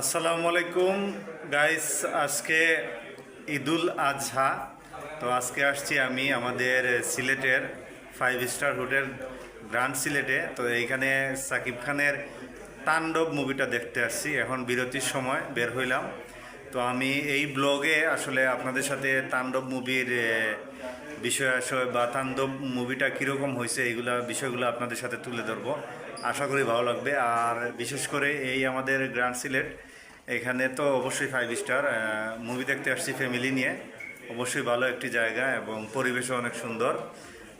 আসসালামু আলাইকুম। গাইস আজকে ঈদুল আজহা। তো আজকে আসছি আমি আমাদের সিলেটের ফাইভ স্টার হোটেল গ্রান্ড সিলেটে। তো এইখানে সাকিব খানের তাণ্ডব মুভিটা দেখতে আসছি। এখন বিরতির সময় বের হইলাম। তো আমি এই ব্লগে আসলে আপনাদের সাথে তাণ্ডব মুভির বিষয় আশয় বা তাণ্ডব মুভিটা কীরকম হয়েছে এইগুলা বিষয়গুলো আপনাদের সাথে তুলে ধরবো। আশা করি ভালো লাগবে। আর বিশেষ করে এই আমাদের গ্র্যান্ড সিলেট, এখানে তো অবশ্যই ফাইভ স্টার মুভি দেখতে আসছি ফ্যামিলি নিয়ে। অবশ্যই ভালো একটি জায়গা এবং পরিবেশও অনেক সুন্দর।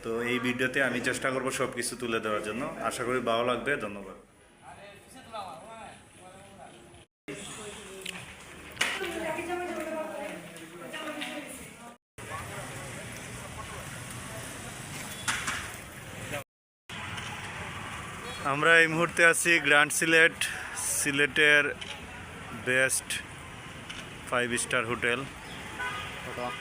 তো এই ভিডিওতে আমি চেষ্টা করব সব কিছু তুলে দেওয়ার জন্য। আশা করি ভালো লাগবে। ধন্যবাদ। আমরা এই মুহূর্তে আছি গ্র্যান্ড সিলেট সিলেটের বেস্ট ফাইভ স্টার হোটেল আর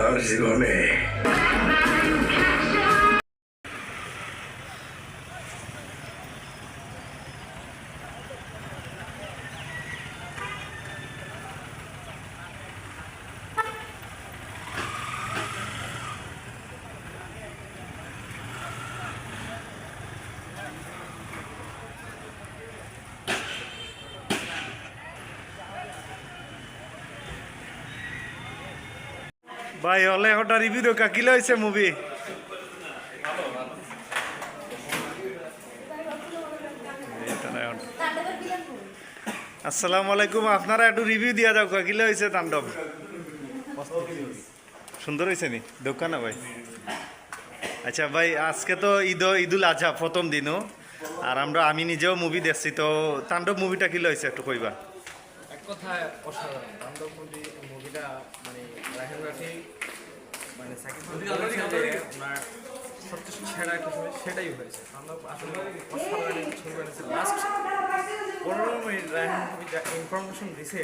Argilone. ভাই, হলে ওটা রিভিউ রোকা কি হয়েছে মুভি আসসালামু আলাইকুম, আপনারা একটু রিভিউ দিয়া যাও কি হয়েছে তাণ্ডব। সুন্দর হয়েছে নি? দোকানে ভাই? আচ্ছা ভাই, আজকে তো ঈদ, ঈদুল আজহা প্রথম দিনও আর আমরা, আমি নিজেও মুভি দেখছি, তো তাণ্ডব মুভিটা কি হয়েছে একটু কইবা? কথায় অসাধারণ। বান্ধব মুভিটা মানে রাহেন রাফি মানে সাকিব ওনার সবচেয়ে সেরা কিছু সেটাই হয়েছে। বান্ধব আসলে অসাধারণ একটি ছবি বানিয়েছে। লাস্ট পনেরো মিনিট রায়হান মুভি যা ইনফরমেশন দিছে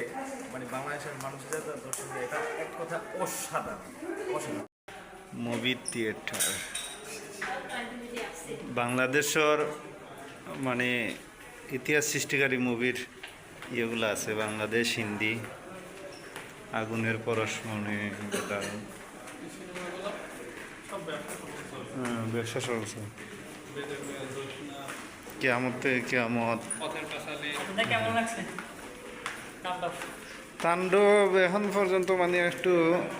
মানে বাংলাদেশের মানুষের যাতে দর্শকদের এটা এক কথা অসাধারণ। অসাধারণ। মুভি থিয়েটার বাংলাদেশের মানে ইতিহাস সৃষ্টিকারী মুভির ইয়েগুলো আছে বাংলাদেশ হিন্দি আগুনের পরশমণি। হ্যাঁ, ব্যবসা চলছে। কেয়ামত কেয়ামত। আপনার কেমন তাণ্ডব। তাণ্ডব এখন পর্যন্ত মানে একটু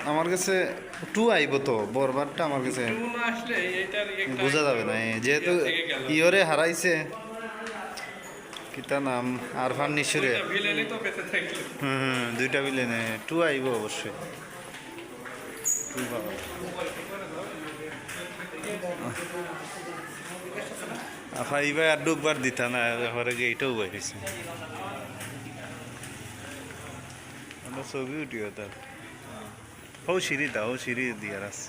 আমার কাছে টু আইব তো বরবারটা আমার কাছে বোঝা যাবে না। যেহেতু ইয়রে হারাইছে কিতা নাম আরফান নিশুরে হুম দুইটা বিলেনে টু আইব অবশ্যই। টু পাবো আফা ইবা আর ডুববার দিতা না ঘরে গেইটাও বাইরেছে আমরা ছবি উঠিও তার হো সিঁড়ি দাও সিঁড়ি দিয়ার আছে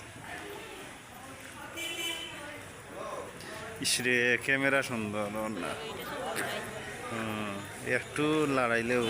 ইসরে ক্যামেরা সুন্দর না একটু লড়াইলেও